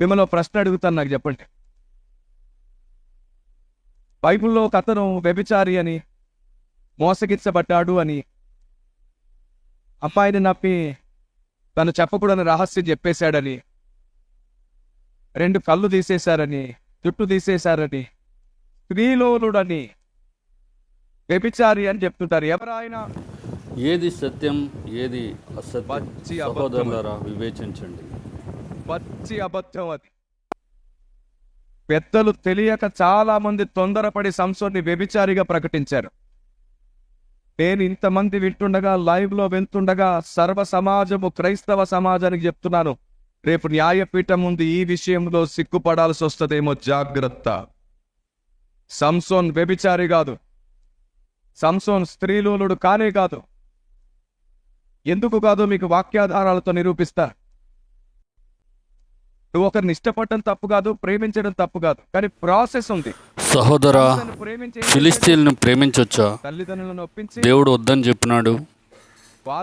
మిమ్మల్ని ప్రశ్న అడుగుతాను నాకు చెప్పండి. బైబిల్లో ఒక అతను వ్యభిచారి అని మోసగించబడ్డాడు అని అమ్మాయిని నప్పి తను చెప్పకూడని రహస్యం చెప్పేశాడని రెండు కళ్ళు తీసేశారని జుట్టు తీసేశారని స్త్రీలోనుడని వ్యభిచారి అని చెప్తుంటారు. ఎవరైనా ఏది సత్యం ఏది అసత్యం. సహోదరులారా వివేచించండి. పచ్చి అబద్ధం అది. పెద్దలు తెలియక చాలా మంది తొందరపడి సంసోన్ని వ్యభిచారిగా ప్రకటించారు. నేను ఇంతమంది వింటుండగా లైవ్లో వెళ్తుండగా సర్వ సమాజము క్రైస్తవ సమాజానికి చెప్తున్నాను. రేపు న్యాయపీఠం ముందు ఈ విషయంలో సిగ్గుపడాల్సి వస్తుందేమో జాగ్రత్త. సంసోన్ వ్యభిచారి కాదు. సంసోన్ స్త్రీలోలుడు కానే కాదు. ఎందుకు కాదు మీకు వాక్యాధారాలతో నిరూపిస్తా. నువ్వు ఒకరిని ఇష్టపడటం తప్పు కాదు ప్రేమించడం తప్పు కాదు. కానీ ప్రాసెస్ ఉంది. సహోదరా తను ప్రేమించి ఏం ఫిలిస్తీన్లను ప్రేమించొచ్చా? తల్లిదండ్రులను ఒప్పించి దేవుడు వద్దని చెప్పినాడు.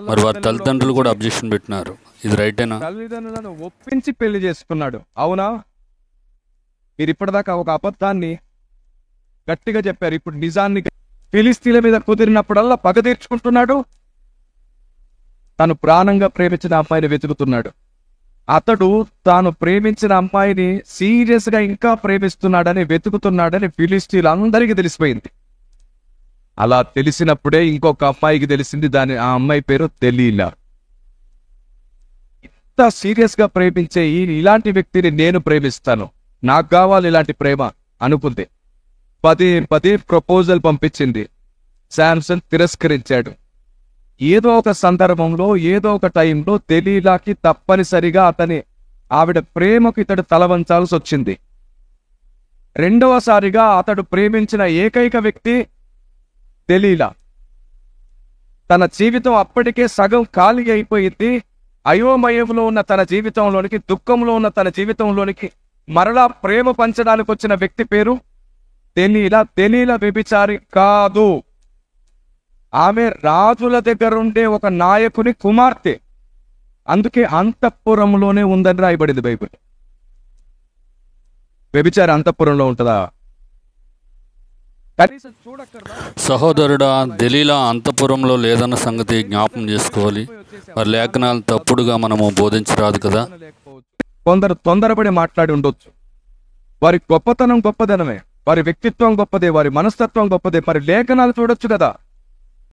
మరి వారి తల్లిదండ్రులు కూడా అబ్జెక్షన్ పెట్టినారు. ఇది రైటేనా? తల్లిదండ్రులను ఒప్పించి పెళ్ళి చేసుకున్నాడు. అవునా? మీరు ఇప్పటిదాకా ఒక అబద్ధాన్ని గట్టిగా చెప్పారు. ఇప్పుడు నిజాన్ని ఫిలిస్తీన్ల మీద కుదిరినప్పుడల్లా పగ తీర్చుకుంటున్నాడు. తను ప్రాణంగా ప్రేమించిన అమ్మాయిని వెతుకుతున్నాడు. అతడు తాను ప్రేమించిన అమ్మాయిని సీరియస్గా ఇంకా ప్రేమిస్తున్నాడని వెతుకుతున్నాడని ఫిలిస్తీన్లు అందరికీ తెలిసిపోయింది. అలా తెలిసినప్పుడే ఇంకొక అమ్మాయికి తెలిసింది దాని ఆ అమ్మాయి పేరు తెలీలా. ఇంత సీరియస్గా ప్రేమించే ఈ ఇలాంటి వ్యక్తిని నేను ప్రేమిస్తాను. నాకు కావాలి ఇలాంటి ప్రేమ అనుకుంది. పది పది ప్రపోజల్ పంపించింది. శాంసన్ తిరస్కరించాడు. ఏదో ఒక సందర్భంలో ఏదో ఒక టైంలో తెలీలాకి తప్పనిసరిగా అతని ఆవిడ ప్రేమకు ఇతడు తలవంచాల్సి వచ్చింది. రెండవసారిగా అతడు ప్రేమించిన ఏకైక వ్యక్తి తెలీలా. తన జీవితం అప్పటికే సగం ఖాళీ అయిపోయింది. అయోమయంలో ఉన్న తన జీవితంలోనికి దుఃఖంలో ఉన్న తన జీవితంలోనికి మరలా ప్రేమ పంచడానికి వచ్చిన వ్యక్తి పేరు తెలీలా. తెలీల వ్యభిచారి కాదు. ఆమె రాజుల దగ్గర ఉండే ఒక నాయకుని కుమార్తె. అందుకే అంతఃపురంలోనే ఉందని రాయబడింది బైబిల్. వ్యభిచారి అంతఃపురంలో ఉంటుందా? సహోదరుడా దలీలా అంతపురంలో లేదన్న సంగతి జ్ఞాపం చేసుకోవాలి. మరి లేఖనాలు తప్పుడుగా మనము బోధించరాదు కదా. కొందరు తొందరపడి మాట్లాడి ఉండొచ్చు. వారి గొప్పతనం గొప్పదనమే. వారి వ్యక్తిత్వం గొప్పదే వారి మనస్తత్వం గొప్పదే. మరి లేఖనాలు చూడొచ్చు కదా.